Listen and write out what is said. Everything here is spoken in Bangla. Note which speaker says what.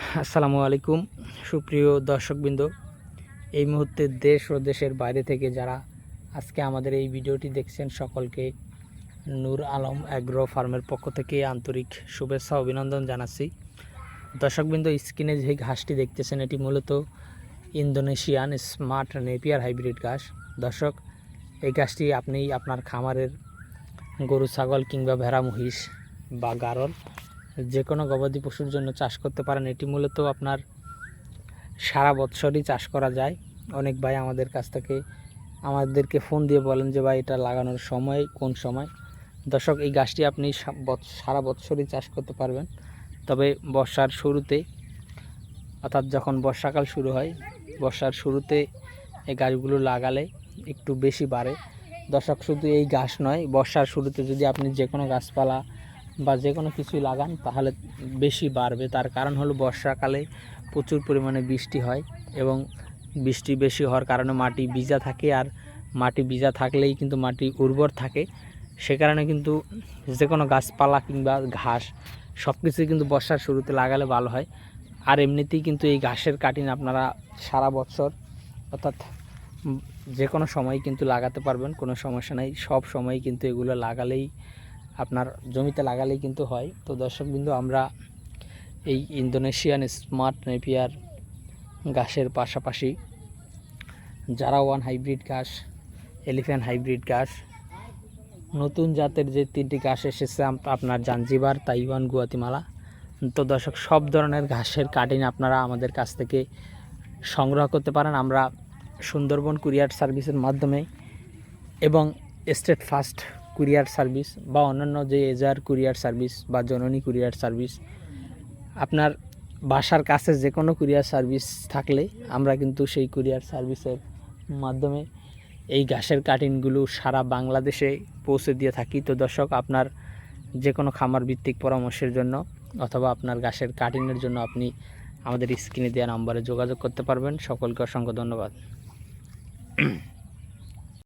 Speaker 1: আসসালামু আলাইকুম। সুপ্রিয় দর্শকবৃন্দ, এই মুহূর্তে দেশ ও দেশের বাইরে থেকে যারা আজকে আমাদের এই ভিডিওটি দেখছেন, সকলকে নূর আলম অ্যাগ্রো ফার্মের পক্ষ থেকে আন্তরিক শুভেচ্ছা, অভিনন্দন জানাচ্ছি। দর্শকবৃন্দ স্ক্রিনে যে ঘাসটি দেখতেছেন, এটি মূলত ইন্দোনেশিয়ান স্মার্ট নেপিয়ার হাইব্রিড ঘাস। দর্শক, এই ঘাসটি আপনি আপনার খামারের গরু, ছাগল কিংবা ভেড়া, মহিষ বা গারল যে কোনো গবাদি পশুর জন্য চাষ করতে পারেন, এটি মূলত আপনার সারা বছরই চাষ করা যায়। অনেক ভাই আমাদের কাছ থেকে আমাদেরকে ফোন দিয়ে বলেন যে, ভাই, এটা লাগানোর সময়, কোন সময়? দর্শক, এই গাছটি আপনি সারা বছরই চাষ করতে পারবেন। তবে বর্ষার শুরুতে, অর্থাৎ যখন বর্ষাকাল শুরু হয়, বর্ষার শুরুতে এই গাছগুলো লাগালে একটু বেশি বাড়ে। দর্শক, শুধু এই গাছ নয়, বর্ষার শুরুতে যদি আপনি যে কোনো গাছপালা বা যে কোনো কিছুই লাগান, তাহলে বেশি বাড়বে। তার কারণ হলো বর্ষাকালে প্রচুর পরিমাণে বৃষ্টি হয় এবং বৃষ্টি বেশি হওয়ার কারণে মাটি ভিজা থাকে আর মাটি ভিজা থাকলেই কিন্তু মাটি উর্বর থাকে। সে কারণে কিন্তু যে কোনো গাছপালা কিংবা ঘাস সব কিছুই কিন্তু বর্ষার শুরুতে লাগালে ভালো হয়। আর এমনিতেই কিন্তু এই ঘাসের কাটিং আপনারা সারা বছর, অর্থাৎ যে কোনো সময় কিন্তু লাগাতে পারবেন, কোনো সমস্যা নেই। সব সময় কিন্তু এগুলো লাগালেই আপনার জমিতে লাগালেই কিন্তু হয়। তো দর্শকবিন্দু আমরা এই ইন্দোনেশিয়ান স্মার্ট নেপিয়ার গাছের পাশাপাশি যারা ওয়ান হাইব্রিড গাছ, এলিফ্যান্ট হাইব্রিড গাছ, নতুন জাতের যে তিনটি গাছ এসেছে আপনার জাঞ্জিবার, তাইওয়ান, গুয়াতিমালা। তো দর্শক, সব ধরনের ঘাসের কাটিং আপনারা আমাদের কাছ থেকে সংগ্রহ করতে পারেন। আমরা সুন্দরবন কুরিয়ার সার্ভিসের মাধ্যমে এবং স্টেট ফাস্ট কুরিয়ার সার্ভিস বা অন্যান্য যে এজার কুরিয়ার সার্ভিস বা জননী কুরিয়ার সার্ভিস, আপনার বাসার কাছে যে কোনো কুরিয়ার সার্ভিস থাকলে আমরা কিন্তু সেই কুরিয়ার সার্ভিসের মাধ্যমে এই ঘাসের কাটিংগুলো সারা বাংলাদেশে পৌঁছে দিয়ে থাকি। তো দর্শক, আপনার যে কোনো খামার ভিত্তিক পরামর্শের জন্য অথবা আপনার ঘাসের কাটিংয়ের জন্য আপনি আমাদের স্ক্রিনে দেওয়া নম্বরে যোগাযোগ করতে পারবেন। সকলকে অসংখ্য ধন্যবাদ।